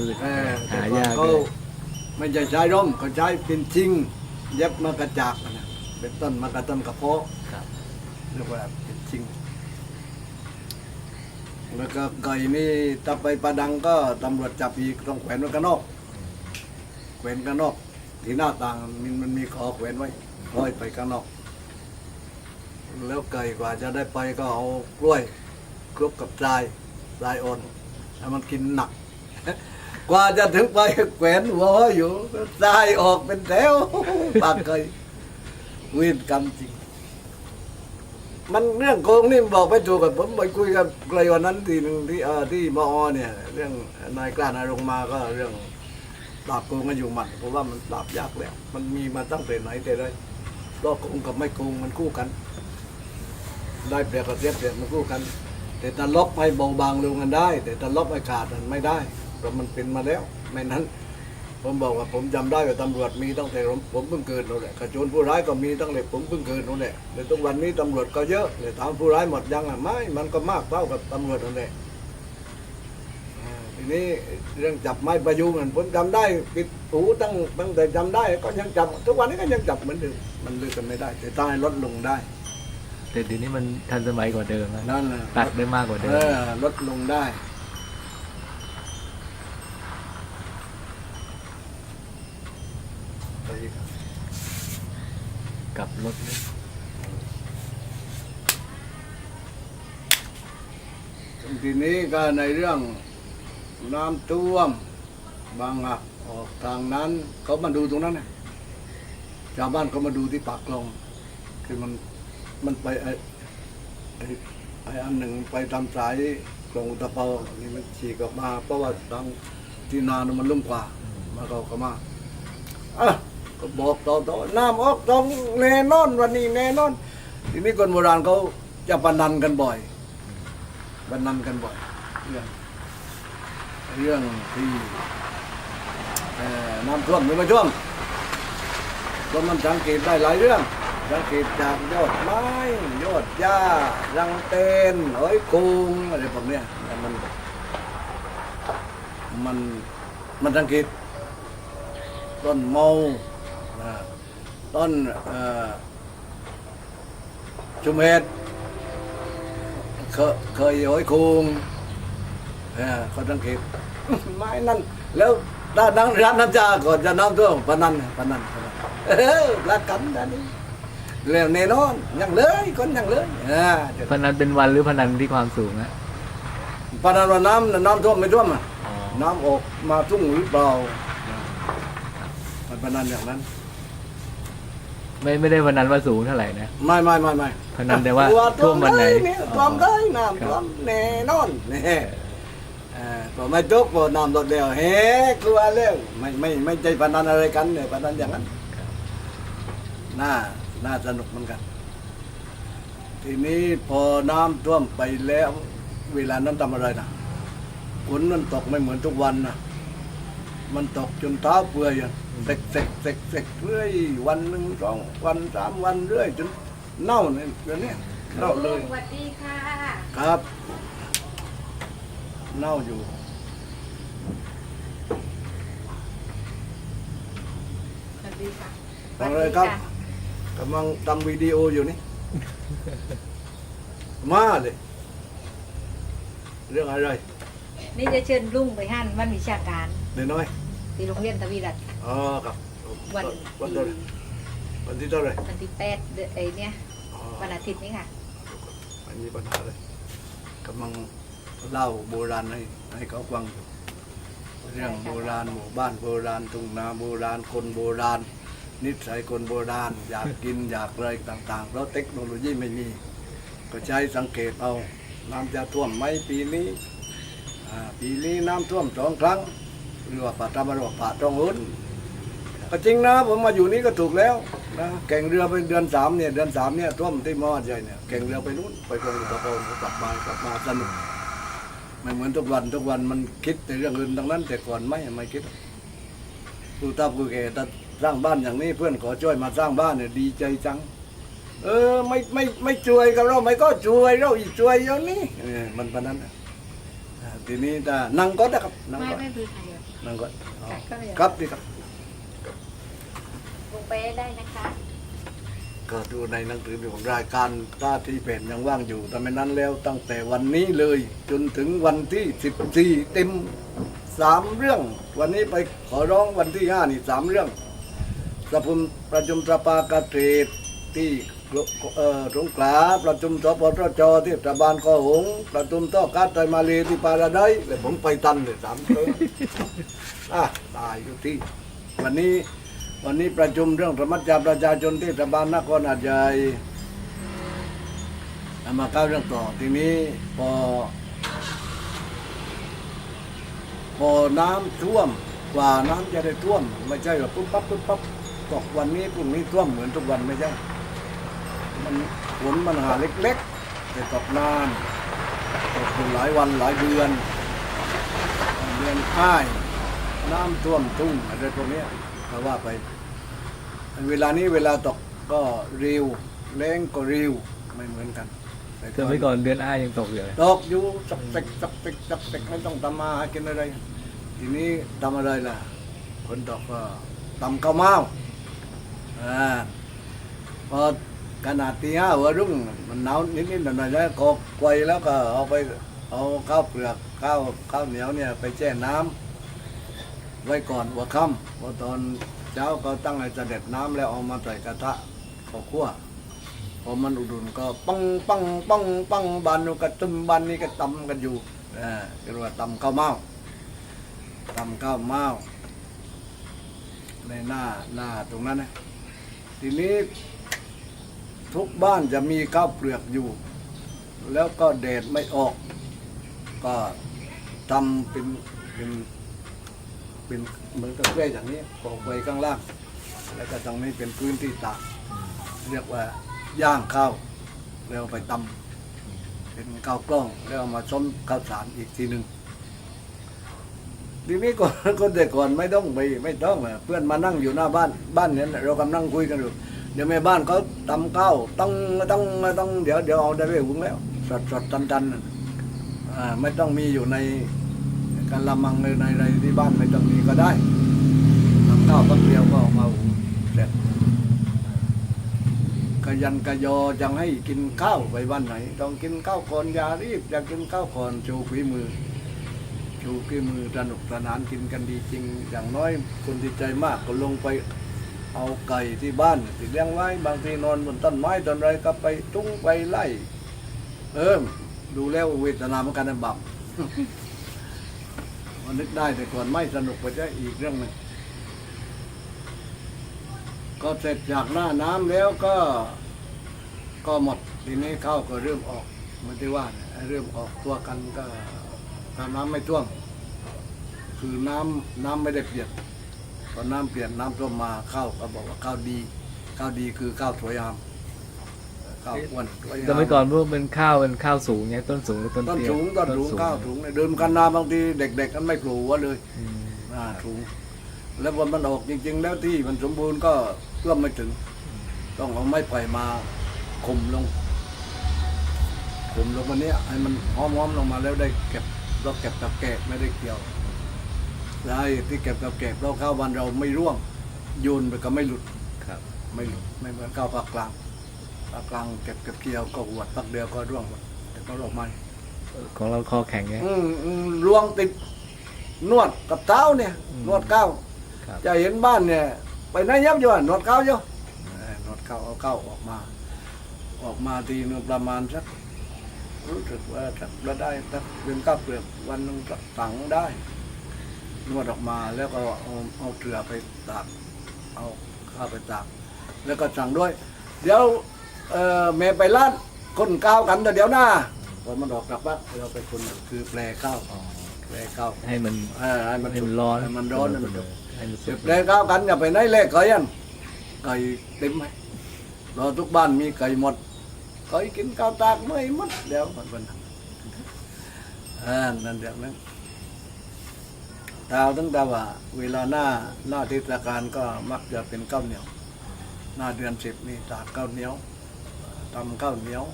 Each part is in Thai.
รู้สึกเออแต่หาก่อนยากเขาเลยไม่ใช่ใช้ร่มเขาใช้เป็นชิงเย็บมากระจากนะเป็นต้นมากระต้นกระเพาะครับ เรียกว่าเป็นชิงแล้วก็ไก่นี่ถ้าไปประดังก็ตำรวจจับอีกต้องแขวนไว้กันนอกแขวนกันนอก ที่หน้าต่างมันมันมีขอแขวนไว้ร้อยไปข้างนอก แล้วไก่กว่าจะได้ไปก็เอากล้วยคลุกกับทรายทรายอ่อนให้มันกินหนัก กว่าจะถึงไปแขวนหัวอยู่ทรายออกเป็นแถวปากไก่เวียนกรรมจริง มันเรื่องโกงนี่บอกไม่ถูกกับผมไปคุยกับใครวันนั้นทีหนึงที่เออที่มอเนี่ย เรื่องนายกล้านายลงมาก็เรื่องปราบโกงกันอยู่หมัดเพราะว่ามันปราบยากแล้วมันมีมาตั้งแต่ไหนแต่ไรรอบโกงกับไม่โกงมันคู่กัน ได้เปรียบกับเสียเปรียบมันคู่กัน แต่ตะลบให้เบาบางลงกันได้ แต่ตะลบให้ขาดมันไม่ได้ เพราะมันเป็นมาแล้ว ไม่นั้น ผมบอกว่าผมจำได้ว่าตำรวจมีตั้งแต่ผมผมเพิ่งเกิดนั่นแหละกระโจนผู้ร้ายก็มีตั้งแต่ผมเพิ่งเกิดนั่นแหละแต่ทุกวันนี้ตำรวจก็เยอะเลยถามผู้ร้ายหมดยังอะไม่ มันก็มากเท่ากับตำรวจนั่นแหละอ่าทีนี้เรื่องจับไม้ประยุงนั่นผมจำได้ปิดหูตั้งตั้งแต่จำได้ ก็ยังจับ ทุกวันนี้ก็ยังจับเหมือนเดิมมันเลือกกันไม่ได้ แต่ต้องให้ลดลงได้แต่เดี๋ยวนี้มันทันสมัยกว่าเดิมนะนั่นแหละตัดได้มากกว่าเดิเอมอลดลงได้ไปอีก กับ รถเนี่ยทีนี้ก็ในเรื่องน้ำท่วม บางหักออกทางนั้น เขามาดูตรงนั้นนะชาวบ้านเขามาดูที่ปากคลอง คือมันมันไปไอ้ไอ้ไอันหนึ่งไปทำสายกลองอุตะเปานี่มันฉีกออกมา เพราะว่าทางที่นานมันลุ่มกว่า มาเราก็มาอะ ก็บอกต่อต่อน้ำออกตรงแน่นอนวันนี้แน่นอน ทีนี้คนโบราณเขาจะปนันกันบ่อยบันนันกันบ่อยเรื่องเรื่องที่น้ำท่วมหรือไม่ท่วมก็มันสังเกตได้หลายเรื่องสังเกตจากยอดไม้ยอดหญ้ารังเตนหอยโกงอะไรพวกเนี้ยมันมันมันสังเกตต้นเมา ต้นชุมเห็ดเคยเคยหอยโคงเออเขาสังเกตไม้นั่น แล้วด้านนั้นร้านน้ำจาก่อนจะน้ำท่วมพนันพนันเออรักกันด้านนี้แล้วแน่นอนยังเลยคนยังเลยอ่าเดี๋ยวพนันเป็นวันหรือพนันที่ความสูงอะพนันว่าน้ำน้ำท่วมไม่ท่วมอะน้ำออกมาทุ่งหรือเปล่ามันพนันอย่างนั้น ไม่ไม่ได้พนันว่าสูงเท่าไหร่นะไม่ไม่ไม่ไม่พนันแต่ว่าท่ท่วมวันไหนเลยเยท่วมเลยน้ำครับท่วมแน่นอนแน่เอ่อพอไม่ตกพอน้ำลดเดียวเฮ้กลัวแล้วไม่ไม่ไม่ใจพนันอะไรกันเนี่ยพนันอย่างนั้นน่าน่าสนุกเหมือนกัน ทีนี้พอน้ำท่วมไปแล้ว เวลานั้นทำอะไรนะฝนมันตกไม่เหมือนทุกวันนะ มันตกจนเท้าเปื่อยอะเสกเสกเสกเสกเรื่อยวันหนึ่งสองวันสามวันเรื่อยจนเน่าเนี่ยเดี๋ยวนี้เน่าเลยสวัสดีค่ะ ครับ เน่าอยู่ สวัสดีค่ะทำอะไรครับกำลังทำวิดีโออยู่นี่ มาเลย เรื่องอะไร นี่จะเชิญลุงไปหั่นวันวิชาการ เดี๋ยวน้อยที่โรงเรียนทวีรัตน์อ๋อครับวันวันที่เท่าไหร่วันที่เท่าไหร่วันที่แปดเดือนไอ้เนี่ยอ๋อวันอาทิตย์นี้ค่ะไม่มีปัญหาเลยกำลังเล่าโบราณให้ให้เขาฟังอยู่เรื่องโบราณหมู่บ้านโบราณทุ่งนาโบราณคนโบราณ นิสัยคนโบราณ อยากกินอยากอะไรต่างๆ เพราะเทคโนโลยีไม่มี ก็ใช้สังเกตเอา น้ำจะท่วมไหมปีนี้อ่าปีนี้น้ำท่วมสองครั้ง หรือว่าป่าตะวันออกป่าตรงหุ้นก็จริงนะ ผมมาอยู่นี่ก็ถูกแล้วนะแข่งเรือไปเดือนสามเนี่ยเดือนสามเนี่ยท่วมที่มอดใหญ่เนี่ยแข่งเรือไปนู้นไปกองตะโกนกลับมากลับมาสนุกไม่เหมือนทุกวันทุกวันมันคิดแต่เรื่องอื่นทั้งนั้น แต่ก่อนไม่ไม่คิดดูตาผู้แก่ถ้าสร้างบ้านอย่างนี้เพื่อนขอช่วยมาสร้างบ้านเนี่ยดีใจจัง เออไม่ไม่ไม่ช่วยกับเราไม่ก็ช่วยเราอีกช่วยอย่างนี้เออมันปนนั้นนะ ทีนี้ถ้านั่งก็ได้ครับนั่งไม่ก็ไม่คือใครอะนั่งก็อ๋อก็เลยครับดีครับ ลงไปได้นะคะ ก็ดูในหนังสือพิมพ์ของรายการถ้าที่เป็นยังว่างอยู่แต่ไม่นั้นแล้วตั้งแต่วันนี้เลย จนถึงวันที่ 14 เต็มสามเรื่อง วันนี้ไปขอร้องวันที่ 5 นี่สามเรื่องสภุมประชุมสภาเกษตรที่เอ่อ สงขลาประชุมสปทจที่สบานคอหงส์ประชุมต้อการไตรมาลีที่ปาราไดซ์เลยผมไปตันเลยสามเรื่องอะตายอยู่ที่ วันนี้วันนี้ประชุมเรื่องสมัชชาประชาชนที่สบานนครอาจใหญ่เอามาเข้าเรื่องต่อทีนี้พอพอน้ำท่วมกว่าน้ำจะได้ท่วม ไม่ใช่ว่าปุ๊บปั๊บปุ๊บปั๊บตกวันนี้พรุ่งนี้ท่วมเหมือนทุกวันไม่ใช่ มันฝนมันหาเล็กๆแต่ตกนานตกอยู่หลายวันหลายเดือน เดือนอ้ายน้ำท่วมทุ่งอะไรพวกเนี้ยก็ว่าไป เวลานี้เวลาตกก็เร็วแรงก็เร็วไม่เหมือนกันแต่แต่ไม่ก่อนเดือนอ้ายยังตกอยู่เลยตกอยู่จักเตกจักเตกจักเตกไม่ต้องทำมาหากินอะไร ทีนี้ทำอะไรล่ะคนตกก็ตำข้าวเมาอ่าพอ ขนาดตีห้าหัวรุ่งมันหนาวนิดๆหน่อยๆแล้วก็ไกวแล้วก็เอาไปเอาข้าวเปลือกข้าวข้าวเหนียวเนี่ยไปแช่น้ำไว้ก่อนหัวค่ำพอตอนเช้าก็ตั้งให้เสด็จน้ำแล้วเอามาใส่กระทะข้าวคั่วพอมันอุดมก็ปังปังปังปังบานนูกระตุ้มบานนี้ก็ตำกันอยู่อ่าเรียกว่าตำข้าวเมาตำข้าวเมาในหน้าหน้าตรงนั้นนะทีนี้ ทุกบ้านจะมีข้าวเปลือกอยู่ แล้วก็แดดไม่ออก ก็ทำเป็นเป็นเป็นเหมือนกับแคร่อย่างนี้กองไฟข้างล่าง แล้วก็ตรงนี้เป็นพื้นที่ตากเรียกว่าย่างข้าวแล้วเอาไปตำเป็นข้าวกล้องแล้วเอามาซ้อมข้าวสารอีกทีหนึ่งทีนี้ก่อนคนแต่ก่อนไม่ต้องไปไม่ต้องเพื่อนมานั่งอยู่หน้าบ้านบ้านเนี้ยเรากำลังคุยกันอยู่ เดี๋ยวแม่บ้านเขาตำข้าวต้องต้องต้องเดี๋ยวเดี๋ยวเอาได้ไปหุงแล้ว สดสดตันตันอ่าไม่ต้องมีอยู่ในการละมังในในในที่บ้านไม่ต้องมีก็ได้ทำข้าวแป๊บเดียวก็ออกมาหุงเสร็จขยันกยอจังให้กินข้าวไปวันไหน ต้องกินข้าวก่อนอย่ารีบอยากกินข้าวก่อนโชว์ฝีมือโชว์ฝีมือสนุกสนานกินกันดีจริง อย่างน้อยคนที่ใจมากก็ลงไป เอาไก่ที่บ้านที่เลี้ยงไว้ บางทีนอนบนต้นไม้ต้นไรก็ไปตุ้งไปไล่เออดูแล้วเวทนาเหมือนกันนะบับมันนึกได้แต่ก่อนไม่สนุกไปได้อีกเรื่องหนึ่งก็เสร็จจากหน้าน้ำแล้วก็ก็หมดทีนี้ข้าวก็เริ่มออกมันที่ว่าเริ่มออกตัวกันก็ถ้าน้ำไม่ท่วม คือน้ำน้ำไม่ได้เปลี่ยน พอน้ำเปลี่ยนน้ำท่วมมาข้าวก็บอกว่าข้าวดี ข้าวดีคือข้าวสวยงามข้าวอ้วนสวยงามแต่ไม่ก่อนพวกเป็นข้าวเป็นข้าวสูงไงต้นสูงหรือต้นต้นเตี้ยสูงต้นสูงข้าวสูงเนี่ยเดินกันนาบางทีเด็กๆกันไม่ปลูกหัวเลยอืมอ่าสูง แล้ววันมันออกจริง ๆ แล้วที่มันสมบูรณ์ก็เอื้อมไม่ถึง ต้องเอาไม้ไผ่มาข่มลงข่มลงวันนี้ให้มันห้อมๆลงมาแล้วได้เก็บเราเก็บกับแกะไม่ได้เกี่ยว แล้วไอ้ที่เก็บกับแกะเราข้าววันเราไม่ร่วงโยนไปก็ไม่หลุดครับ ไม่หลุดไม่เหมือนข้าวภาคกลางภาคกลางเก็บเก็บเกี่ยวก็หวดพักเดียวก็ร่วงหมดแต่ก็ออกมาของเราคอแข็งไง อืมอืมลวงติดนวดกับเท้าเนี่ยอืม นวดเก้าครับจะเห็นบ้านเนี่ย ไปไหนยับอยู่อะนวดเก้าอยู่เออนวดเก้าเอาเก้าออกมา ออกมาทีนึงประมาณสักรู้สึกว่าสักละได้สักเป็นเก้าเปลือกวันหนึงสักถังได้ นวดออกมาแล้วก็เอาเอาเกลือไปตากเอาข้าวไปตาก แล้วก็สั่งด้วย เดี๋ยวเอ่อแม่ไปร้านคนก้าวกันแต่เดี๋ยวหน้าพอมันออกกลับบ้านเราไปคนคือแปลข้าวอ๋อแปลข้าวให้มันเออให้มันให้สุมันกร้อนให้มันร้อนให้มันสุกให้มันสุเก็กบแปลข้าวกันอย่าไปไหนเล็กไก่ยันไก่เต็มไหมเราทุกบ้านมีไก่หมดไก่กินข้าวตากไม่หมดเดี๋ยวมันมันอ่านั่นเดี๋ยวนั้น ดาวตั้งแต่ว่า เวลาหน้าหน้าเทศกาลก็มักจะเป็นข้าวเหนียว หน้าเดือนสิบนี่ตากข้าวเหนียวทำข้าวเหนียว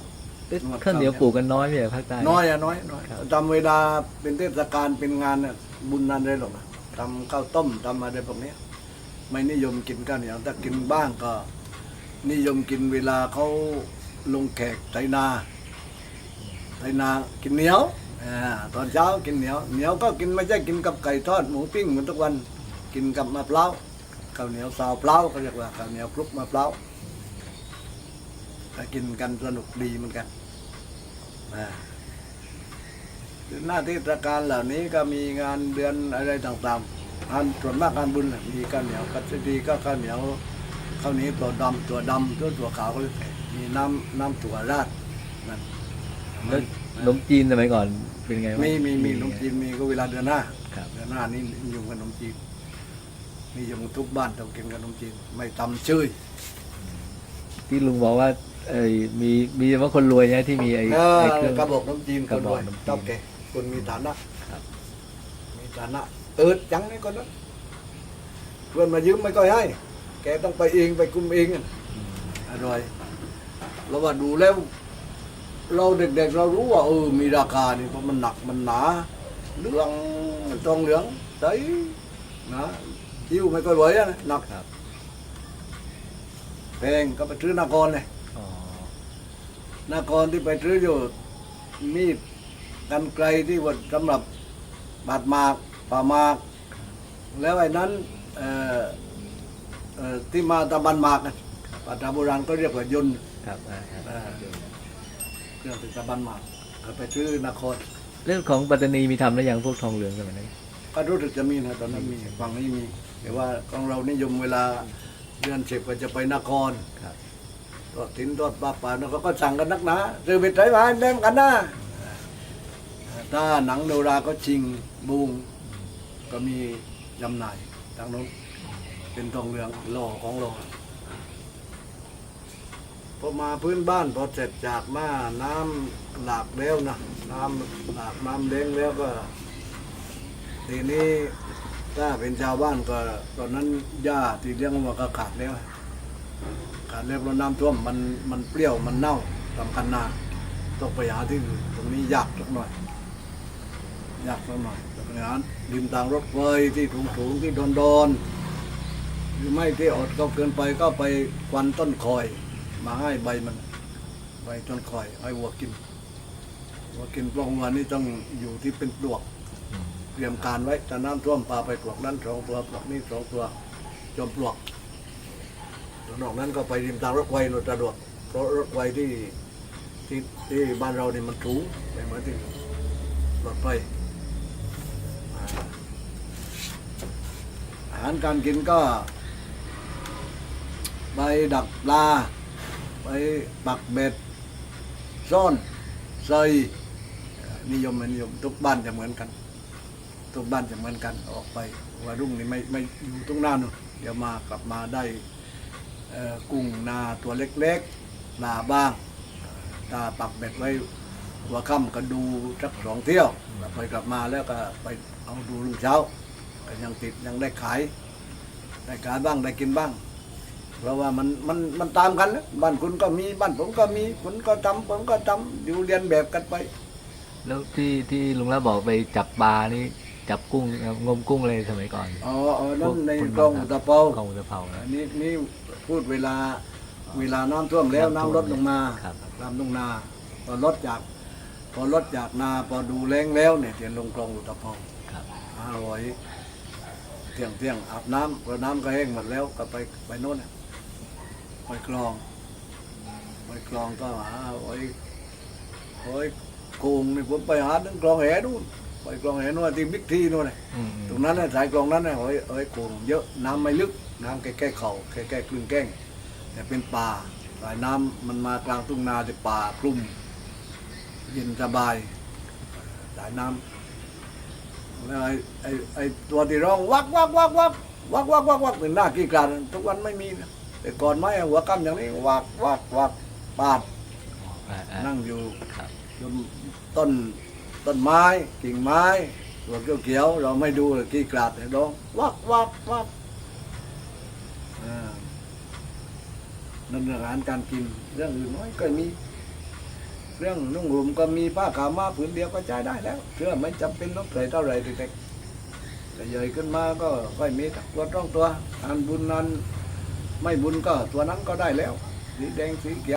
เอ๊ะข้าวเหนียวปลูกกันน้อยไหมเนี่ยภาคใต้น้อยอะน้อยน้อยครับจำเวลาเป็นเทศกาลเป็นงานน่ะบุญนันได้หรอกนะทำข้าวต้มทำอะไรพวกเนี้ย ไม่นิยมกินข้าวเหนียวถ้ากินบ้างก็ นิยมกินเวลาเขาลงแขกไถนาไถนากินเหนียว อ่าตอนเช้ากินเหนียวเหนียวก็กินไม่ใช่กินกับไก่ทอดหมูปิ้งเหมือนทุกวันกินกับมะพร้าวข้าวเหนียวซาวเปล่าเขาเรียกว่าข้าวเหนียวคลุกมะพร้าวแต่กินกันสนุกดีเหมือนกันหน้าที่ราการเหล่านี้ก็มีงานเดือนอะไรต่างๆงานส่วนมากงานบุญมีข้าวเหนียวกัตดีก็ข้าวเหนียวข้าวเหนียวตัวดำตัวดำตัวตัวขาวก็เลยมีน้ำน้ำถั่วราดนั่นแล้ว ขนมจีนสมัยก่อนเป็นไงบ้างมีมีมีขนมจีนมีก็เวลาเดือนหน้าครับเดือนหน้านี่นิยมขนมจีนนิยมทุกบ้านต้องกินขนมจีน ไม่ตำชื่อที่ลุงบอกว่าเอ้ยมีมีเฉพาะคนรวยเนี่ยที่มีไอ้เออไอ้เครื่องกระบอกขนมจีนกระคนบรอกวยขนมจีนเจ้าแก่คนมีฐานะครับมีฐานะเอิดจังนี่คนนั้นเพื่อนมายืมไม่ก็ให้ แกต้องไปเองไปกุมเองอะอร่อยเราว่าดูแล้ว เราเด็กๆ เรารู้ว่าเออมีราคานี่เพราะมันหนักมันหนาเหลืองทองเหลืองใสนะยิ้วไม่ก็ไหวอะนะหนักครับ แพงก็ไปซื้อนครเลยอ๋อนครที่ไปซื้ออยู่มีดกันไกลที่ว่าสำหรับบาดหมากป่าหมาก แล้วไอ้นั้นเอ่อเอ่อที่มาตะบันหมากนะภาษาโบราณก็เรียกว่ายนต์ครับอ่าครับอ่าเค รื่องติดตะบันหมากก็ไปซื้อนครเรื่องของปัตตานีมีทำแล้วยังพวกทองเหลืองสมัยนั้นก็รู้สึกจะมีนะตอนนั้นมีฝั่งนี้มี แต่ว่าของเรานิยมเวลาเดือนสิบก็จะไปนครครับทอดทิ้นทอดปลาป่าแล้วเขาก็สั่งกันนักหนาซื้อไปไทยมาเล่มกันนะถ้าหนังโนราก็ชิงบูงก็มีจำหน่ายทางโน้นเป็นทองเหลืองหล่อของหล่อ พอมาพื้นบ้านพอเสร็จจากมาน้ำหลากแล้วนะน้ำหลากน้ำเล้งแล้วก็ ทีนี้ถ้าเป็นชาวบ้านก็ตอนนั้นหญ้าที่เลี้ยงมาก็ขาดแล้ว ขาดแล้วเพราะน้ำท่วมมันมันเปรี้ยวมันเน่าสำคัญนาต้องไปหาที่อื่นตรงนี้ยากสักหน่อยยากสักหน่อยต้องไปหาริมทางรถไฟที่สูงสูงๆที่ดอนดอนๆหรือไม่ที่อดก็เกินไปก็ไปควันต้นคอย มาให้ใบมันใบต้นคอยให้วัวกินวัวกินเพราะวัวนี่ต้องอยู่ที่เป็นปลวก เตรียมการไว้ถ้าน้ำท่วมปลาไปปลวกนั้นสองตัวปลวกนี้สองตัวจมปลวกแล้วนอกนั้นก็ไปริมทางรถไฟรถสะดวกเพราะรถไฟที่ที่ที่บ้านเราเนี่ยมันสูงไม่เหมือนที่รถไฟอาอาหารการกินก็ ไปดักปลา ไปปักเบ็ดซ่อนใส่นิยมไม่นิยมทุกบ้านจะเหมือนกัน ทุกบ้านจะเหมือนกันออกไปว่ารุ่งนี้ไม่ไม่อยู่ตรงหน้านู่นเดี๋ยวมากลับมาได้กุ้งนาตัวเล็กๆนาบ้างตาปักเบ็ดไว้หัวค่ำก็ดูสักสองเที่ยวกลับไปกลับมาแล้วก็ไปเอาดูลุงเช้ายังติดยังได้ขายได้ขายบ้างได้กินบ้าง เพราะว่ามันมันมันตามกันนะบ้านคุณก็มีบ้านผมก็มีคุณก็ทำผมก็ทำอยู่เรียนแบบกันไป แล้วที่ที่ลุงละบอกไปจับปลานี่จับกุ้งงมกุ้งเลยสมัยก่อนอ๋ออ๋อนั่นในพวกกล้องตะเปากองอุตภเปานะอันนี้นี่พูดเวลาเวลาน้ำท่วมแล้วน้ำน้ำท่วมลดลงมาครับน้ำลงนาพอลดจาก พอลดจากนาพอดูแรงแล้วเนี่ยเดี๋ยวลงคลองอุตภเปาครับหาไว้เที่ยงเที่ยงอาบน้ำพอน้ำก็แห้งหมดแล้วก็ไปไปโน่นน่ะไปคลองไปคลองก็หาไว้ไว้โกงนี่ผมไปหาถึงคลองแหนู่นไปคลองแหนู่นที่บิ๊กทีนู่นน่ะอืมตรงนั้นน่ะสายกลองนั้นน่ะเฮ้ยเฮ้ยโขงเยอะน้ำไม่ลึกน้ำแค่แค่เข่าแค่แค่คลึงแก้งแต่เป็นป่าสายน้ำมันมากลางทุ่งนาแต่ป่าคลุมเย็นสบายสายน้ำแล้วไอ้ไอ้ไอ้ตัวที่ร้องวักวักวักวักวักวักวักวักเป็นหน้าขี้กลาดทุกวันไม่มีนะ แต่ก่อนไม้หัวกำอย่างนี้วากวากวากปาดนั่งอยู่ครัจนต้นต้นไม้กิ่งไม้ตัวเกี้ยวเราไม่ดูเลยที่กราดเห็นดองวักวักวักอ่านั่นเรื่องานการกินเรื่องอื่นน้อยก็มี เรื่องนุ่งห่มก็มีผ้าขาวมาผืนเดียวก็ใช้ได้แล้วเชื่อไม่จำเป็นต้องใส่เท่าไหร่เด็กๆแต่ใหญ่ขึ้นมาก็ค่อยมีตัวต้องตัวทานบุญนั้น ไม่บุญก็ตัวนั้นก็ได้แล้ว สีแดงสีเขียว